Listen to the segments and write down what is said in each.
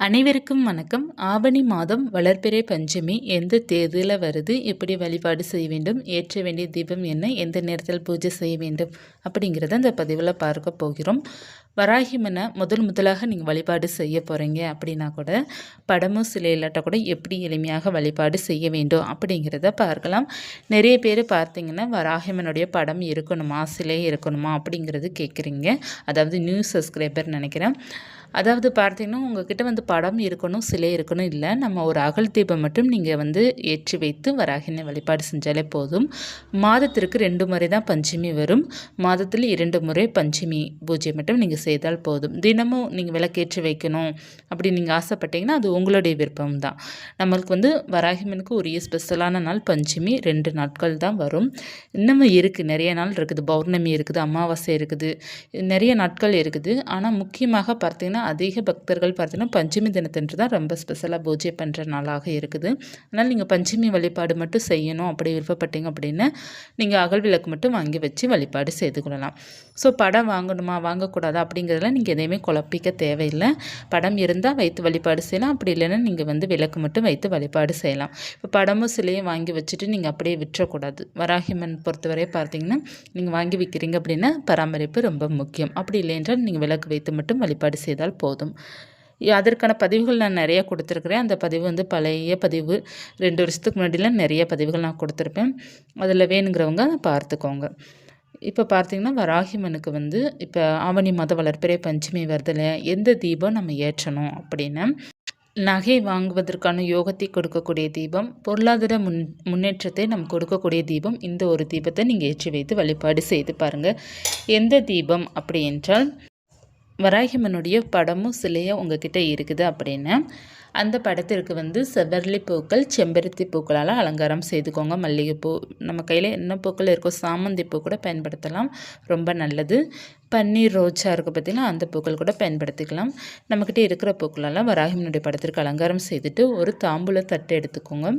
அனைவருக்கும் வணக்கம். ஆவணி மாதம் வளர்பிறை பஞ்சமி எந்த தேதியில் வருது? எப்படி வழிபாடு செய்ய வேண்டும்? ஏற்ற வேண்டிய தீபம் என்ன? எந்த நேரத்தில் பூஜை செய்ய வேண்டும்? அப்படிங்கிறத அந்த பதிவில் பார்க்க போகிறோம். வராகிமனை முதல் முதலாக நீங்கள் வழிபாடு செய்ய போகிறீங்க அப்படின்னா கூட படமும் சிலை இல்லாட்ட கூட எப்படி எளிமையாக வழிபாடு செய்ய வேண்டும் அப்படிங்கிறத பார்க்கலாம். நிறைய பேர் பார்த்தீங்கன்னா வராகிமனுடைய படம் இருக்கணுமா? சிலை இருக்கணுமா? அப்படிங்கிறது கேட்குறீங்க அதாவது நியூ சப்ஸ்கிரைபர் நினைக்கிறேன். அதாவது பார்த்தீங்கன்னா உங்ககிட்ட வந்து படம் இருக்கணும் சிலை இருக்கணும் இல்லை நம்ம ஒரு அகல் தீபம் மட்டும் நீங்கள் வந்து ஏற்றி வைத்து வராகினை வழிபாடு செஞ்சாலே போதும். மாதத்திற்கு ரெண்டு முறை தான் பஞ்சமி வரும். மாதத்தில் இரண்டு முறை பஞ்சமி பூஜை மட்டும் நீங்கள் செய்தால் போதும். தினமும் நீங்கள் விளக்கேற்றி வைக்கணும் அப்படி நீங்கள் ஆசைப்பட்டீங்கன்னா அது உங்களுடைய விருப்பம் தான். நம்மளுக்கு வந்து வராகிமனுக்கு உரிய ஸ்பெஷலான நாள் பஞ்சமி. ரெண்டு நாட்கள் தான் வரும். இன்னமும் இருக்குது நிறைய நாள் இருக்குது. பௌர்ணமி இருக்குது. அமாவாசை இருக்குது. நிறைய நாட்கள் இருக்குது. ஆனால் முக்கியமாக பார்த்தீங்கன்னா பார்த்திங்கன்னா அதிக பக்தர்கள் பார்த்தீங்கன்னா பஞ்சமி தினத்தன்று தான் ரொம்ப ஸ்பெஷலாக பூஜை பண்ணுற நாளாக இருக்குது. அதனால் நீங்கள் பஞ்சமி வழிபாடு மட்டும் செய்யணும் அப்படி விருப்பப்பட்டீங்க அப்படின்னா நீங்கள் அகல் விளக்கு மட்டும் வாங்கி வச்சு வழிபாடு செய்து கொள்ளலாம். ஸோ படம் வாங்கணுமா வாங்கக்கூடாதா அப்படிங்கிறதெல்லாம் நீங்கள் எதையுமே குழப்பிக்க தேவையில்லை. படம் இருந்தால் வைத்து வழிபாடு செய்யலாம் அப்படி இல்லைன்னா நீங்கள் வந்து விளக்கு மட்டும் வைத்து வழிபாடு செய்யலாம். இப்போ படமும் சிலையும் வாங்கி வச்சுட்டு நீங்கள் அப்படியே விற்றக்கூடாது வராகிமன் பொறுத்தவரை பார்த்தீங்கன்னா நீங்கள் வாங்கி விற்கிறீங்க அப்படின்னா பராமரிப்பு ரொம்ப முக்கியம். அப்படி இல்லை என்றால் நீங்கள் விளக்கு வைத்து மட்டும் வழிபாடு செய்தால் இருந்தால் போதும். அதற்கான பதிவுகள் நான் நிறைய கொடுத்துருக்குறேன். அந்த பதிவு வந்து பழைய பதிவு. ரெண்டு வருஷத்துக்கு முன்னாடிலாம் நிறைய பதிவுகள் நான் கொடுத்துருப்பேன். அதில் வேணுங்கிறவங்க பார்த்துக்கோங்க. இப்போ பார்த்தீங்கன்னா வராகிமனுக்கு வந்து இப்போ ஆவணி மத வளர்ப்பிறை பஞ்சமி வருதில் எந்த தீபம் நம்ம ஏற்றணும் அப்படின்னு? நகை வாங்குவதற்கான யோகத்தை கொடுக்கக்கூடிய தீபம் பொருளாதார முன் முன்னேற்றத்தை நம்ம கொடுக்கக்கூடிய தீபம் இந்த ஒரு தீபத்தை நீங்கள் ஏற்றி வைத்து வழிபாடு செய்து பாருங்கள் எந்த தீபம் அப்படி என்றால் வராகிமனுடைய படமும் சிலையும் உங்ககிட்ட இருக்குது அப்படின்னு. அந்த படத்திற்கு வந்து செவ்வரளி பூக்கள் செம்பருத்தி பூக்களால் அலங்காரம் செய்துக்கோங்க. மல்லிகைப்பூ நம்ம கையில் என்ன பூக்கள் இருக்கோ சாமந்தி பூ கூட பயன்படுத்தலாம். ரொம்ப நல்லது. பன்னீர் ரோஜா இருக்குது பார்த்திங்கன்னா அந்த பூக்கள் கூட பயன்படுத்திக்கலாம். நம்மக்கிட்ட இருக்கிற பூக்களெல்லாம் வராகிமனுடைய படத்திற்கு அலங்காரம் செய்துட்டு ஒரு தாம்பூல தட்டு எடுத்துக்கோங்க.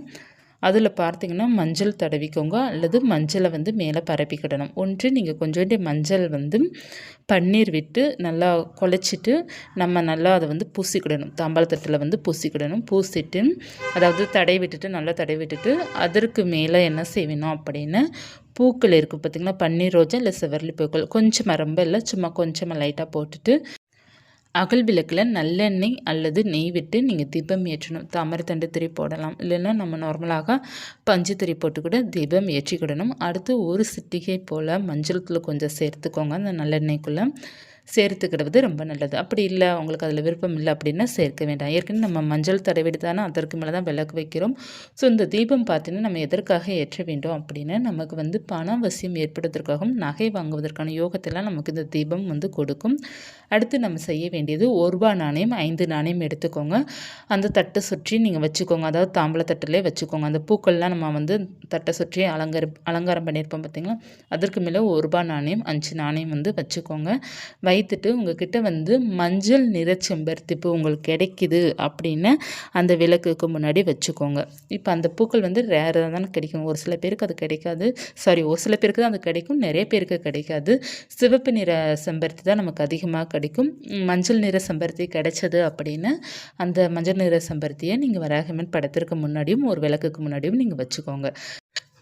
அதில் பார்த்தீங்கன்னா மஞ்சள் தடவிக்கோங்க. அல்லது மஞ்சளை வந்து மேலே பரப்பிக்கிடணும். ஒன்று நீங்கள் கொஞ்சோண்டி மஞ்சள் வந்து பன்னீர் விட்டு நல்லா குழச்சிட்டு நம்ம நல்லா அதை வந்து பூசிக்கிடணும். தாம்பாளத்தட்டில் வந்து பூசிக்கிடணும். பூசிட்டு அதாவது தடை விட்டுட்டு நல்லா தடை விட்டுட்டு அதற்கு மேலே என்ன செய்வேணும் அப்படின்னு பூக்கள் இருக்குது பார்த்திங்கன்னா பன்னீர் ரோஜா இல்லை செவர்லி பூக்கள். கொஞ்சமாக ரொம்ப இல்லை. சும்மா கொஞ்சமாக லைட்டாக போட்டுட்டு அகல் விளக்கில் நல்லெண்ணெய் அல்லது நெய் விட்டு நீங்கள் தீபம் ஏற்றணும். தாமரத்தண்டு திரி போடலாம். இல்லைன்னா நம்ம நார்மலாக பஞ்சு திரி போட்டு கூட தீபம் ஏற்றிக்கிடணும். அடுத்து ஒரு சிட்டிகை போல் மஞ்சள் தூள் கொஞ்சம் சேர்த்துக்கோங்க. அந்த நல்லெண்ணெய்க்குள்ளே. சேர்த்துக்கிறது ரொம்ப நல்லது. அப்படி இல்லை உங்களுக்கு அதில் விருப்பம் இல்லை அப்படின்னா சேர்க்க வேண்டாம். ஏற்கனவே நம்ம மஞ்சள் தடவிட்டு தானே அதற்கு மேலே தான் விளக்கு வைக்கிறோம். ஸோ இந்த தீபம் பார்த்தீங்கன்னா நம்ம எதற்காக ஏற்ற வேண்டும் அப்படின்னு நமக்கு வந்து பண அவசியம் ஏற்படுவதற்காகவும் நகை வாங்குவதற்கான யோகத்தெல்லாம் நமக்கு இந்த தீபம் வந்து கொடுக்கும். அடுத்து நம்ம செய்ய வேண்டியது ஒரு ரூபா நாணயம் ஐந்து நாணயம் எடுத்துக்கோங்க. அந்த தட்டை சுற்றி நீங்கள் வச்சுக்கோங்க. அதாவது தாம்பளை தட்டிலே வச்சுக்கோங்க. அந்த பூக்கள்லாம் நம்ம வந்து தட்டை சுற்றி அலங்கார அலங்காரம் பண்ணியிருப்போம் பார்த்தீங்களா அதற்கு மேலே ஒரு ரூபா நாணயம் அஞ்சு நாணயம் வந்து வச்சுக்கோங்க. வய வைத்துட்டு உங்ககிட்ட வந்து மஞ்சள் நிற செம்பருத்தி பூ உங்களுக்கு கிடைக்குது அப்படின்னு அந்த விளக்குக்கு முன்னாடி வச்சுக்கோங்க. இப்போ அந்த பூக்கள் வந்து ரேராக தானே கிடைக்கும். ஒரு சில பேருக்கு அது கிடைக்காது. சாரி ஒரு சில பேருக்கு தான் அது கிடைக்கும். நிறைய பேருக்கு கிடைக்காது. சிவப்பு நிற செம்பருத்தி தான் நமக்கு அதிகமாக கிடைக்கும். மஞ்சள் நிற செம்பருத்தி கிடைச்சது அப்படின்னு அந்த மஞ்சள் நிற செம்பருத்தியை நீங்கள் வராகமன் படத்திற்கு முன்னாடியும் ஒரு விளக்குக்கு முன்னாடியும் நீங்கள் வச்சுக்கோங்க.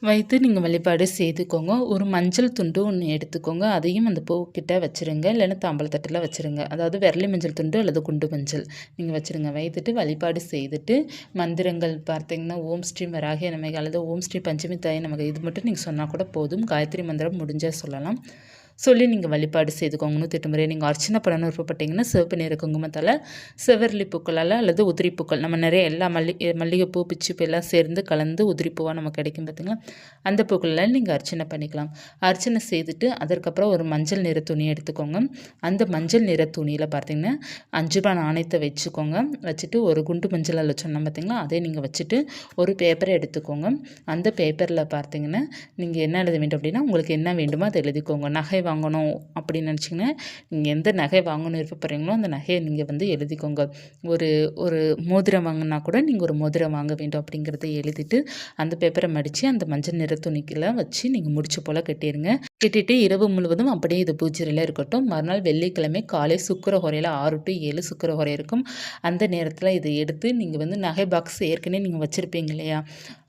வைத்து நீங்கள் வழிபாடு செய்துக்கோங்க. ஒரு மஞ்சள் துண்டு ஒன்று எடுத்துக்கோங்க. அதையும் அந்த பூக்கிட்ட வச்சுருங்க. இல்லைன்னா தாம்பளத்தட்டில் வச்சுருங்க. அதாவது விரலி மஞ்சள் துண்டு அல்லது குண்டு மஞ்சள் நீங்கள் வச்சுருங்க. வைத்துட்டு வழிபாடு செய்துட்டு மந்திரங்கள் பார்த்தீங்கன்னா ஓம் ஸ்ரீ வராகிய நமக்கு அல்லது ஓம் ஸ்ரீ பஞ்சமி தாய் நமக்கு இது மட்டும் நீங்கள் சொன்னால் கூட போதும். காயத்ரி மந்திரம் முடிஞ்சால் சொல்லலாம். சொல்லி நீங்கள் வழிபாடு செய்துக்கோங்கன்னு நூற்றி நீங்கள் அர்ச்சனை பண்ணணும் விருப்பப்பட்டீங்கன்னா சிவப்பு நிற குங்குமத்தால் செவர்லி பூக்களால் அல்லது உதிரி பூக்கள். நம்ம நிறைய எல்லா மல்லி மல்லிகைப்பூ பிச்சுப்பூ எல்லாம் சேர்ந்து கலந்து உதிரி பூவாக நமக்கு கிடைக்கும் பார்த்திங்களா அந்த பூக்களால் நீங்கள் அர்ச்சனை பண்ணிக்கலாம். அர்ச்சனை செய்துட்டு அதற்கப்புறம் ஒரு மஞ்சள் நிற துணி எடுத்துக்கோங்க. அந்த மஞ்சள் நிற துணியில் பார்த்தீங்கன்னா அஞ்சு ரூபா நாணயத்தை வச்சுக்கோங்க. வச்சுட்டு ஒரு குண்டு மஞ்சள் அதில் சொன்னோம் பார்த்திங்களா அதே நீங்கள் வச்சுட்டு ஒரு பேப்பரை எடுத்துக்கோங்க. அந்த பேப்பரில் பார்த்தீங்கன்னா நீங்கள் என்ன எழுத வேண்டும் அப்படின்னா உங்களுக்கு என்ன வேண்டுமோ அதை எழுதிக்கோங்க. நகை வாங்கணும் அப்படின்னு நினச்சிங்கன்னா நீங்கள் எந்த நகை வாங்கணும் விருப்பப்படுறீங்களோ அந்த நகையை நீங்கள் வந்து எழுதிக்கோங்க. ஒரு ஒரு மோதிரம் வாங்கினா கூட நீங்கள் ஒரு மோதிரம் வாங்க வேண்டும் அப்படிங்கிறத எழுதிட்டு அந்த பேப்பரை மடித்து அந்த மஞ்சள் நிற துணிக்கெல்லாம் வச்சு நீங்கள் முடிச்ச போல் கட்டிடுங்க கிட்டிட்டு இரவு முழுவதும் அப்படியே இது பூஜையில் இருக்கட்டும். மறுநாள் வெள்ளிக்கிழமை காலை சுக்கர குறையில் ஆறு டு ஏழு சுக்கர குறை இருக்கும். அந்த நேரத்தில் இதை எடுத்து நீங்கள் வந்து நகை பாக்ஸ் ஏற்கனவே நீங்கள் வச்சுருப்பீங்க இல்லையா?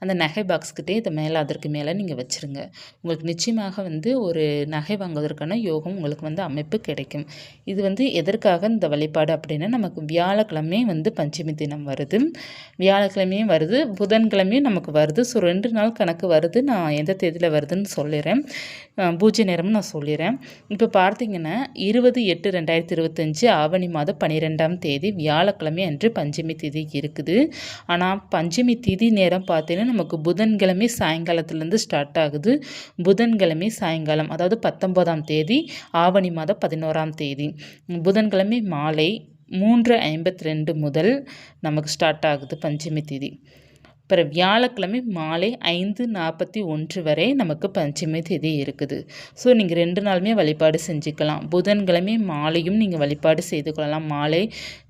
அந்த நகை பாக்ஸ்கிட்டே இதை மேலே அதற்கு மேலே நீங்கள் வச்சுருங்க. உங்களுக்கு நிச்சயமாக வந்து ஒரு நகை வாங்குவதற்கான யோகம் உங்களுக்கு வந்து அமைப்பு கிடைக்கும். இது வந்து எதற்காக இந்த வழிபாடு அப்படின்னா நமக்கு வியாழக்கிழமையும் வந்து பஞ்சமி தினம் வருது. வியாழக்கிழமையும் வருது புதன்கிழமையும் நமக்கு வருது. ஸோ ரெண்டு நாள் கணக்கு வருது. நான் எந்த தேதியில் வருதுன்னு சொல்லிடுறேன் பூஜை நேரம்னு நான் சொல்லிடுறேன் இப்போ பார்த்தீங்கன்னா இருபது எட்டு ரெண்டாயிரத்தி இருபத்தஞ்சி ஆவணி மாதம் பன்னிரெண்டாம் தேதி வியாழக்கிழமை அன்று பஞ்சமி திதி இருக்குது. ஆனால் பஞ்சமி திதி நேரம் பார்த்தீங்கன்னா நமக்கு புதன்கிழமை சாயங்காலத்துலேருந்து ஸ்டார்ட் ஆகுது. புதன்கிழமை சாயங்காலம் அதாவது பத்தொம்போதாம் தேதி ஆவணி மாதம் பதினோராம் தேதி. புதன்கிழமை மாலை மூன்று ஐம்பத்தி ரெண்டு முதல் நமக்கு ஸ்டார்ட் ஆகுது பஞ்சமி திதி. அப்புறம் வியாழக்கிழமை மாலை ஐந்து நாற்பத்தி ஒன்று வரை நமக்கு பஞ்சமி தேதி இருக்குது. ஸோ நீங்கள் ரெண்டு நாளுமே வழிபாடு செஞ்சுக்கலாம். புதன்கிழமை மாலையும் நீங்கள் வழிபாடு செய்து கொள்ளலாம். மாலை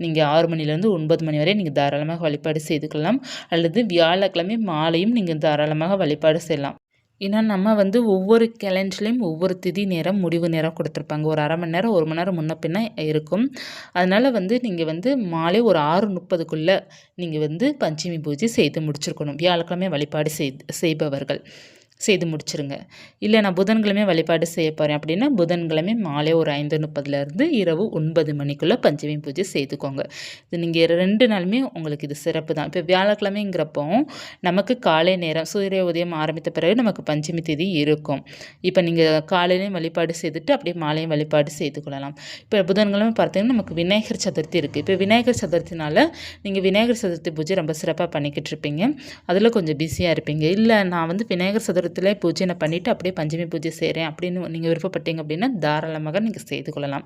நீங்கள் ஆறு மணிலேருந்து ஒன்பது மணி வரை நீங்கள் தாராளமாக வழிபாடு செய்து கொள்ளலாம். அல்லது வியாழக்கிழமை மாலையும் நீங்கள் தாராளமாக வழிபாடு செய்யலாம். ஏன்னா நம்ம வந்து ஒவ்வொரு கேலண்டர்லேயும் ஒவ்வொரு திதி நேரம் முடிவு நேரம் கொடுத்துருப்பாங்க. ஒரு அரை மணி நேரம் ஒரு மணி நேரம் முன்ன பின்ன இருக்கும். அதனால் வந்து நீங்கள் வந்து மாலை ஒரு ஆறு முப்பதுக்குள்ளே நீங்கள் வந்து பஞ்சமி பூஜை செய்து முடிச்சிருக்கணும். வியாழக்கிழமை வழிபாடு செய் செய்பவர்கள். செய்து முடிச்சிருங்க. இல்லை நான் புதன்கிழமை வழிபாடு செய்ய போகிறேன் அப்படின்னா புதன்கிழமை மாலை ஒரு ஐந்து முப்பதுலேருந்து இரவு ஒன்பது மணிக்குள்ளே பஞ்சமி பூஜை செய்துக்கோங்க. இது நீங்கள் ரெண்டு நாளுமே உங்களுக்கு இது சிறப்பு தான். இப்போ வியாழக்கிழமைங்கிறப்போ நமக்கு காலை நேரம் சூரிய உதயம் ஆரம்பித்த பிறகு நமக்கு பஞ்சமி தேதி இருக்கும். இப்போ நீங்கள் காலையிலையும் வழிபாடு செய்துட்டு அப்படியே மாலையும் வழிபாடு செய்து கொள்ளலாம். இப்போ புதன்கிழமை பார்த்தீங்கன்னா நமக்கு விநாயகர் சதுர்த்தி இருக்குது இப்போ விநாயகர் சதுர்த்தினால நீங்கள் விநாயகர் சதுர்த்தி பூஜை ரொம்ப சிறப்பாக பண்ணிக்கிட்டு இருப்பீங்க. அதில் கொஞ்சம் பிஸியாக இருப்பீங்க. இல்லை நான் வந்து விநாயகர் சதுர்த்தி கோபுரத்தில் பூஜை நான் பண்ணிவிட்டு அப்படியே பஞ்சமி பூஜை செய்கிறேன் அப்படின்னு நீங்கள் விருப்பப்பட்டீங்க அப்படின்னா தாராளமாக நீங்கள் செய்து கொள்ளலாம்.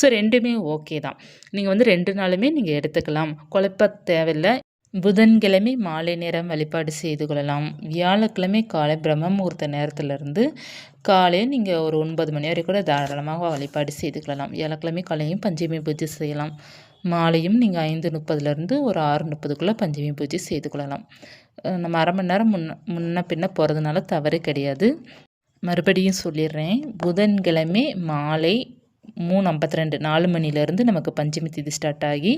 ஸோ ரெண்டுமே ஓகே தான். நீங்கள் வந்து ரெண்டு நாளுமே நீங்கள் எடுத்துக்கலாம். குழப்ப தேவையில்லை. புதன்கிழமை மாலை நேரம் வழிபாடு செய்து கொள்ளலாம். வியாழக்கிழமை காலை பிரம்ம முகூர்த்த நேரத்திலிருந்து காலை நீங்கள் ஒரு ஒன்பது மணி வரை கூட தாராளமாக வழிபாடு செய்து கொள்ளலாம். வியாழக்கிழமை காலையும் பஞ்சமி பூஜை செய்யலாம். மாலையும் நீங்கள் ஐந்து முப்பதுலேருந்து ஒரு ஆறு முப்பதுக்குள்ளே பஞ்சமி பூஜை செய்து கொள்ளலாம். நம்ம அரை மணி நேரம் முன்ன முன்ன பின்ன போகிறதுனால தவறு கிடையாது. மறுபடியும் சொல்லிடுறேன். புதன்கிழமை மாலை மூணு ஐம்பத்தி ரெண்டு நாலு மணிலேருந்து நமக்கு பஞ்சமி தேதி ஸ்டார்ட் ஆகி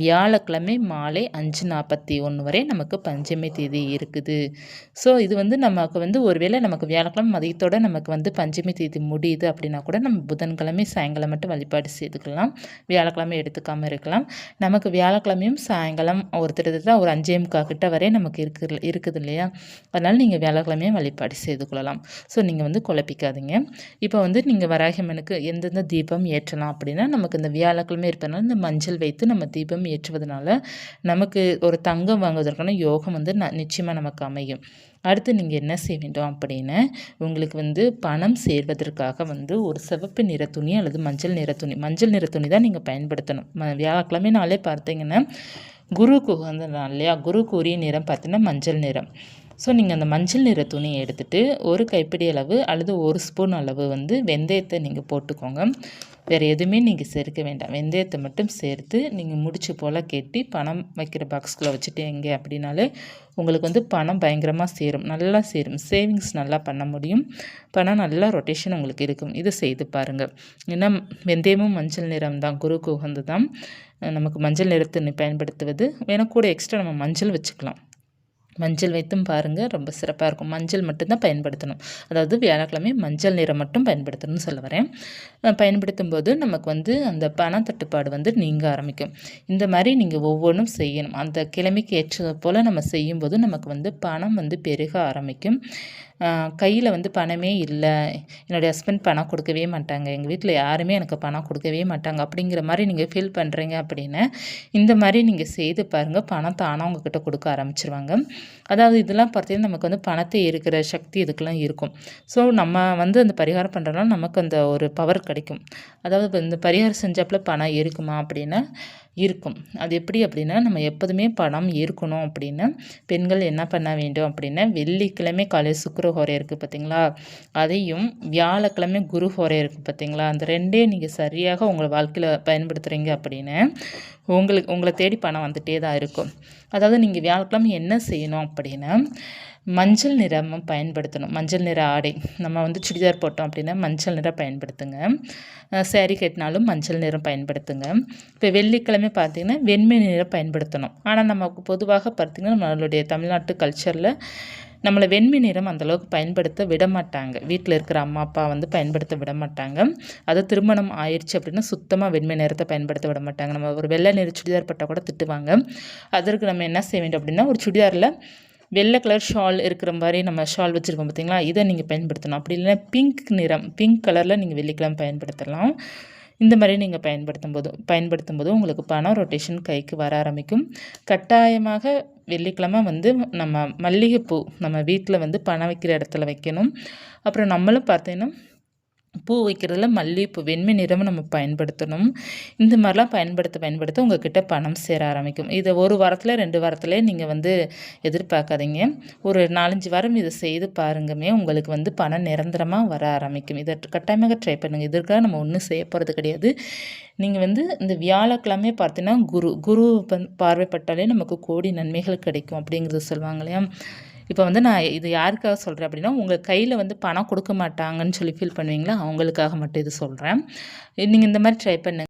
வியாழக்கிழமை மாலை அஞ்சு நாற்பத்தி ஒன்று வரை நமக்கு பஞ்சமி தேதி இருக்குது. ஸோ இது வந்து நமக்கு வந்து ஒருவேளை நமக்கு வியாழக்கிழமை மதியத்தோடு நமக்கு வந்து பஞ்சமி தேதி முடியுது அப்படின்னா கூட நம்ம புதன்கிழமை சாயங்காலம் மட்டும் வழிபாடு செய்துக்கலாம். வியாழக்கிழமை எடுத்துக்காமல் இருக்கலாம். நமக்கு வியாழக்கிழமையும் சாயங்காலம் ஒரு திட்டத்தட்ட ஒரு அஞ்சே முக்கால் கிட்ட வரை நமக்கு இருக்கு இருக்குது இல்லையா? அதனால் நீங்கள் வியாழக்கிழமையும் வழிபாடு செய்து கொள்ளலாம். ஸோ நீங்கள் வந்து குழப்பிக்காதீங்க. இப்போ வந்து நீங்கள் வராகியம்மனுக்கு எந்தெந்த தீ தீபம் ஏற்றலாம் அப்படின்னா நமக்கு இந்த வியாழக்கிழமை இருப்பதனால இந்த மஞ்சள் வைத்து நம்ம தீபம் ஏற்றுவதனால நமக்கு ஒரு தங்கம் வாங்குவதற்கான யோகம் வந்து ந நிச்சயமாக நமக்கு அமையும். அடுத்து நீங்கள் என்ன செய்ய வேண்டும் அப்படின்னு உங்களுக்கு வந்து பணம் சேர்வதற்காக வந்து ஒரு சிவப்பு நிற துணி அல்லது மஞ்சள் நிற துணி மஞ்சள் நிற துணி தான் நீங்கள் பயன்படுத்தணும். வியாழக்கிழமை நாளே பார்த்தீங்கன்னா குருக்கு உகந்த நாள் இல்லையா? குருக்குரிய நிறம் பார்த்தீங்கன்னா மஞ்சள் நிறம். ஸோ நீங்கள் அந்த மஞ்சள் நிற துணியை எடுத்துகிட்டு ஒரு கைப்பிடி அளவு அல்லது ஒரு ஸ்பூன் அளவு வந்து வெந்தயத்தை நீங்கள் போட்டுக்கோங்க. வேறு எதுவுமே நீங்கள் சேர்க்க வேண்டாம். வெந்தயத்தை மட்டும் சேர்த்து நீங்கள் முடிச்சு போல் கெட்டி பணம் வைக்கிற பாக்ஸ்குள்ளே வச்சுட்டீங்க அப்படின்னாலே உங்களுக்கு வந்து பணம் பயங்கரமாக சேரும். நல்லா சேரும். சேவிங்ஸ் நல்லா பண்ண முடியும். பணம் நல்லா ரொட்டேஷன் உங்களுக்கு இருக்கும். இதை செய்து பாருங்கள் ஏன்னா வெந்தயமும் மஞ்சள் நிறம் தான். குருக்கு உகந்து தான். நமக்கு மஞ்சள் நிறத்தை பயன்படுத்துவது. வேணால் கூட எக்ஸ்ட்ரா நம்ம மஞ்சள் வச்சுக்கலாம். மஞ்சள் வைத்தும் பாருங்கள் ரொம்ப சிறப்பாக இருக்கும். மஞ்சள் மட்டும்தான் பயன்படுத்தணும். அதாவது வியாழக்கிழமை மஞ்சள் நிறம் மட்டும் பயன்படுத்தணும்னு சொல்ல வரேன். பயன்படுத்தும் போது நமக்கு வந்து அந்த பண தட்டுப்பாடு வந்து நீங்க ஆரம்பிக்கும். இந்த மாதிரி நீங்கள் ஒவ்வொன்றும் செய்யணும். அந்த கிழமைக்கு ஏற்றது போல் நம்ம செய்யும்போது நமக்கு வந்து பணம் வந்து பெருக ஆரம்பிக்கும். கையில் வந்து பணமே இல்லை. என்னுடைய ஹஸ்பண்ட் பணம் கொடுக்கவே மாட்டாங்க. எங்கள் வீட்டில் யாருமே எனக்கு பணம் கொடுக்கவே மாட்டாங்க. அப்படிங்கிற மாதிரி நீங்கள் ஃபீல் பண்ணுறீங்க அப்படின்னு இந்த மாதிரி நீங்கள் செய்து பாருங்கள் பணம் தானாக உங்ககிட்ட கொடுக்க ஆரம்பிச்சிருவாங்க. அதாவது இதெல்லாம் பார்த்தீங்கன்னா நமக்கு வந்து பணத்தை இருக்கிற சக்தி இதுக்கெல்லாம் இருக்கும். ஸோ நம்ம வந்து அந்த பரிகாரம் பண்ணுறோம்னா நமக்கு அந்த ஒரு பவர் கிடைக்கும். அதாவது இந்த பரிகாரம் செஞ்சப்பில் பணம் இருக்குமா அப்படின்னா இருக்கும். அது எப்படி அப்படின்னா நம்ம எப்போதுமே பணம் இருக்கணும் அப்படின்னா பெண்கள் என்ன பண்ண வேண்டும் அப்படின்னா வெள்ளிக்கிழமை காலை சுக்கர ஹோரை இருக்குது பார்த்தீங்களா? அதையும் வியாழக்கிழமை குரு ஹோரை இருக்குது பார்த்தீங்களா? அந்த ரெண்டே நீங்கள் சரியாக உங்கள் வாழ்க்கையில் பயன்படுத்துகிறீங்க அப்படின்னு உங்களுக்கு உங்களை தேடி பணம் வந்துகிட்டே தான் இருக்கும். அதாவது நீங்கள் வியாழக்கிழமை என்ன செய்யணும் அப்படின்னா மஞ்சள் நிறமும் பயன்படுத்தணும். மஞ்சள் நிற ஆடை. நம்ம வந்து சுடிதார் போட்டோம் அப்படின்னா மஞ்சள் நிறம் பயன்படுத்துங்க. சேரீ கட்டினாலும் மஞ்சள் நிறம் பயன்படுத்துங்க. இப்போ வெள்ளிக்கிழமை பார்த்திங்கன்னா வெண்மை நிறம் பயன்படுத்தணும். ஆனால் நமக்கு பொதுவாக பார்த்திங்கன்னா நம்மளுடைய தமிழ்நாட்டு கல்ச்சரில் நம்மளை வெண்மை நிறம் அந்தளவுக்கு பயன்படுத்த விட மாட்டாங்க. வீட்டில் இருக்கிற அம்மா அப்பா வந்து பயன்படுத்த விட மாட்டாங்க. அது திருமணம் ஆயிடுச்சு அப்படின்னா சுத்தமாக வெண்மை நிறத்தை பயன்படுத்த விட மாட்டாங்க. நம்ம ஒரு வெள்ளை நிற சுடிதார் பட்டால் கூட திட்டுவாங்க. அதற்கு நம்ம என்ன செய்ய வேண்டும் அப்படின்னா ஒரு சுடிதாரில் வெள்ளை கலர் ஷால் இருக்கிற மாதிரி நம்ம ஷால் வச்சுருக்கோம் பார்த்தீங்களா? இதை நீங்கள் பயன்படுத்தணும் அப்படி இல்லைன்னா பிங்க் நிறம் பிங்க் கலரில் நீங்கள் வெள்ளிக்கிழமை பயன்படுத்தலாம். இந்த மாதிரி நீங்கள் பயன்படுத்தும் போது பயன்படுத்தும் போது உங்களுக்கு பணம் ரொட்டேஷன் கைக்கு வர ஆரம்பிக்கும். கட்டாயமாக வெள்ளிக்கிழமை வந்து நம்ம மல்லிகைப்பூ நம்ம வீட்டில் வந்து பணம் வைக்கிற இடத்துல வைக்கணும். அப்புறம் நம்மளும் பார்த்தீங்கன்னா பூ வைக்கிறதுல மல்லிகைப்பூ வெண்மை நிறமும் நம்ம பயன்படுத்தணும். இந்த மாதிரிலாம் பயன்படுத்த பயன்படுத்த உங்கள்கிட்ட பணம் சேர ஆரம்பிக்கும். இதை ஒரு வாரத்தில் ரெண்டு வாரத்தில் நீங்கள் வந்து எதிர்பார்க்காதீங்க. ஒரு நாலஞ்சு வாரம் இதை செய்து பாருங்கமே உங்களுக்கு வந்து பணம் நிரந்தரமாக வர ஆரம்பிக்கும். இதை கட்டாயமாக ட்ரை பண்ணுங்கள் இதற்காக நம்ம ஒன்றும் செய்ய போகிறது கிடையாது. நீங்கள் வந்து இந்த வியாழக்கிழமை பார்த்தீங்கன்னா குரு குரு பார்வைப்பட்டாலே நமக்கு கோடி நன்மைகள் கிடைக்கும் அப்படிங்கிறது சொல்லுவாங்க இல்லையா? இப்போ வந்து நான் இது யாருக்காக சொல்கிறேன் அப்படின்னா உங்கள் கையில் வந்து பணம் கொடுக்க மாட்டாங்கன்னு சொல்லி ஃபீல் பண்ணுவீங்களா? அவங்களுக்காக மட்டும் இது சொல்கிறேன் நீங்கள் இந்த மாதிரி ட்ரை பண்ணுங்கள்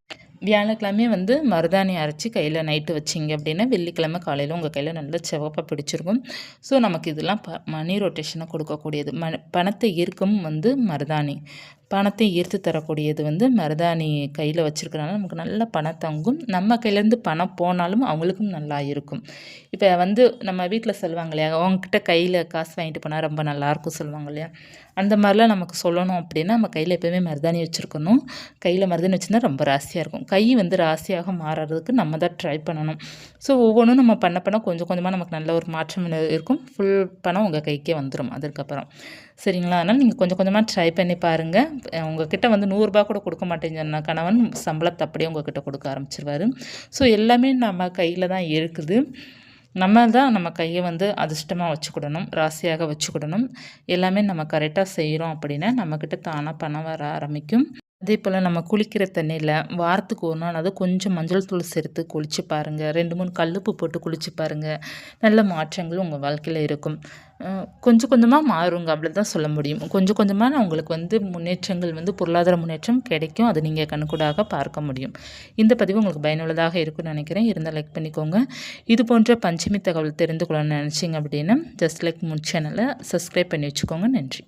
வியாழக்கிழமையே வந்து மருதாணி அரைச்சி கையில் நைட்டு வச்சிங்க அப்படின்னா வெள்ளிக்கிழமை காலையில் உங்கள் கையில் நல்லா சிவப்பாக பிடிச்சிருக்கும். ஸோ நமக்கு இதெல்லாம் ப மணி ரொட்டேஷனை கொடுக்கக்கூடியது. ம பணத்தை ஈர்க்கும் வந்து மருதாணி. பணத்தை ஈர்த்து தரக்கூடியது வந்து மருதாணி கையில் வச்சுருக்கனால நமக்கு நல்ல பணம் தங்கும். நம்ம கையிலேருந்து பணம் போனாலும் அவங்களுக்கும் நல்லா இருக்கும். இப்போ வந்து நம்ம வீட்டில் சொல்லுவாங்க இல்லையா அவங்கக்கிட்ட கையில் காசு வாங்கிட்டு போனால் ரொம்ப நல்லாயிருக்கும் சொல்லுவாங்க இல்லையா. அந்த மாதிரிலாம் நமக்கு சொல்லணும் அப்படின்னா நம்ம கையில் எப்போயுமே மருதாணி வச்சுருக்கணும். கையில் மருதாணி வச்சுருந்தா ரொம்ப ராசியாக இருக்கும். கை வந்து ராசியாக மாறுறதுக்கு நம்ம தான் ட்ரை பண்ணணும். ஸோ ஒவ்வொன்றும் நம்ம பண்ண பண்ண கொஞ்சம் கொஞ்சமாக நமக்கு நல்ல ஒரு மாற்றம் இருக்கும். ஃபுல் பணம் உங்கள் கைக்கே வந்துடும் அதுக்கப்புறம் சரிங்களா? அதனால் நீங்கள் கொஞ்சம் கொஞ்சமாக ட்ரை பண்ணி பாருங்கள் உங்ககிட்ட வந்து நூறுரூபா கூட கொடுக்க மாட்டேங்கன்னா கணவன் சம்பளத்தை அப்படியே உங்ககிட்ட கொடுக்க ஆரம்பிச்சிருவார். ஸோ எல்லாமே நம்ம கையில் தான் இருக்குது. நம்ம தான் நம்ம கையை வந்து அதிர்ஷ்டமாக வச்சுக்கிடணும் ராசியாக வச்சுக்கிடணும். எல்லாமே நம்ம கரெக்டாக செய்கிறோம் அப்படின்னா நம்மக்கிட்ட தானாக பணம் வர ஆரம்பிக்கும். அதே போல் நம்ம குளிக்கிற தண்ணியில் வாரத்துக்கு ஒரு நாள் அதை கொஞ்சம் மஞ்சள் தூள் சேர்த்து குளித்து பாருங்கள் ரெண்டு மூணு கல்லுப்பு போட்டு குளித்து பாருங்கள் நல்ல மாற்றங்கள் உங்கள் வாழ்க்கையில் இருக்கும். கொஞ்சம் கொஞ்சமாக மாறுங்க. அப்படி தான் சொல்ல முடியும். கொஞ்சம் கொஞ்சமாக உங்களுக்கு வந்து முன்னேற்றங்கள் வந்து பொருளாதார முன்னேற்றம் கிடைக்கும். அதை நீங்கள் கண்கூடாக பார்க்க முடியும். இந்த பதிவு உங்களுக்கு பயனுள்ளதாக இருக்கும்னு நினைக்கிறேன். இருந்தால் லைக் பண்ணிக்கோங்க. இது போன்ற பஞ்சமி தகவல் தெரிந்து கொள்ளணும்னு நினச்சிங்க அப்படின்னா ஜஸ்ட் லைக் முன் சேனலை சப்ஸ்கிரைப் பண்ணி வச்சுக்கோங்க. நன்றி.